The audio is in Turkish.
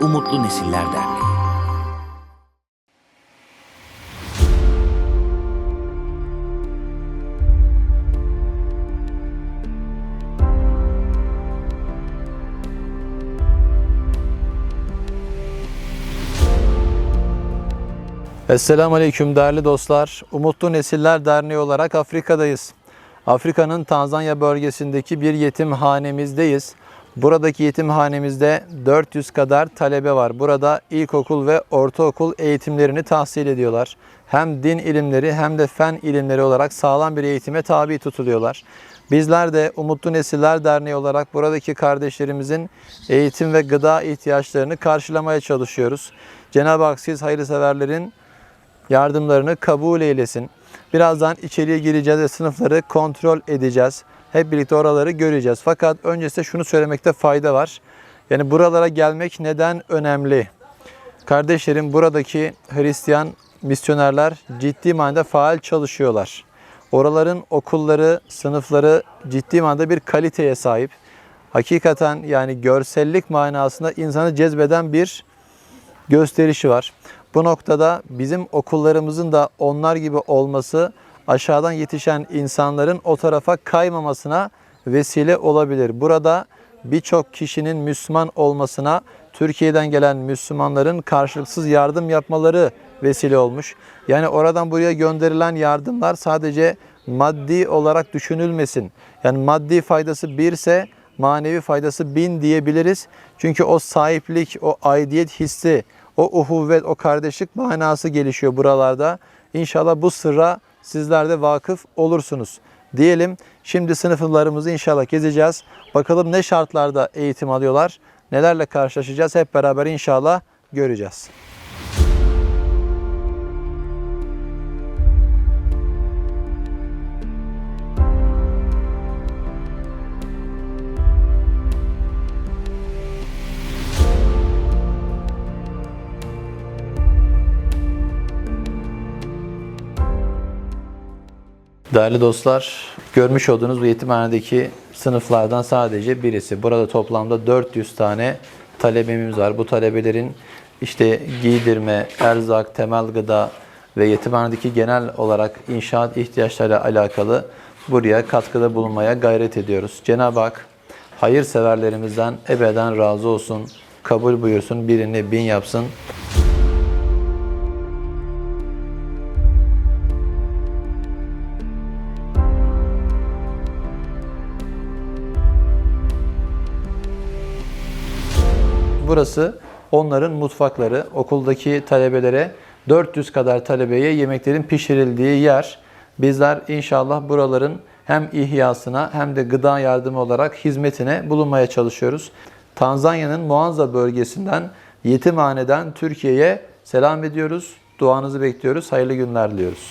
Umutlu Nesiller Derneği. Esselamu Aleyküm değerli dostlar. Umutlu Nesiller Derneği olarak Afrika'dayız. Afrika'nın Tanzanya bölgesindeki bir yetimhanemizdeyiz. Buradaki yetimhanemizde 400 kadar talebe var. Burada ilkokul ve ortaokul eğitimlerini tahsil ediyorlar. Hem din ilimleri hem de fen ilimleri olarak sağlam bir eğitime tabi tutuluyorlar. Bizler de Umutlu Nesiller Derneği olarak buradaki kardeşlerimizin eğitim ve gıda ihtiyaçlarını karşılamaya çalışıyoruz. Cenab-ı Hak siz hayırseverlerin yardımlarını kabul eylesin. Birazdan içeriye gireceğiz ve sınıfları kontrol edeceğiz. Hep birlikte oraları göreceğiz. Fakat öncesinde şunu söylemekte fayda var. Yani buralara gelmek neden önemli? Kardeşlerim buradaki Hristiyan misyonerler ciddi manada faal çalışıyorlar. Oraların okulları, sınıfları ciddi manada bir kaliteye sahip. Hakikaten yani görsellik manasında insanı cezbeden bir gösterişi var. Bu noktada bizim okullarımızın da onlar gibi olması aşağıdan yetişen insanların o tarafa kaymamasına vesile olabilir. Burada birçok kişinin Müslüman olmasına Türkiye'den gelen Müslümanların karşılıksız yardım yapmaları vesile olmuş. Yani oradan buraya gönderilen yardımlar sadece maddi olarak düşünülmesin. Yani maddi faydası birse manevi faydası bin diyebiliriz. Çünkü o sahiplik, o aidiyet hissi, o uhuvvet, o kardeşlik manası gelişiyor buralarda. İnşallah bu sırra sizler de vakıf olursunuz. Diyelim şimdi sınıflarımızı inşallah gezeceğiz. Bakalım ne şartlarda eğitim alıyorlar, nelerle karşılaşacağız hep beraber inşallah göreceğiz. Değerli dostlar, görmüş olduğunuz bu yetimhanedeki sınıflardan sadece birisi. Burada toplamda 400 tane talebemiz var. Bu talebelerin işte giydirme, erzak, temel gıda ve yetimhanedeki genel olarak inşaat ihtiyaçlarıyla alakalı buraya katkıda bulunmaya gayret ediyoruz. Cenab-ı Hak hayırseverlerimizden ebeden razı olsun, kabul buyursun, birini bin yapsın. Burası onların mutfakları. Okuldaki talebelere 400 kadar talebeye yemeklerin pişirildiği yer. Bizler inşallah buraların hem ihyasına hem de gıda yardımı olarak hizmetine bulunmaya çalışıyoruz. Tanzanya'nın Muanza bölgesinden yetimhaneden Türkiye'ye selam ediyoruz. Duanızı bekliyoruz. Hayırlı günler diliyoruz.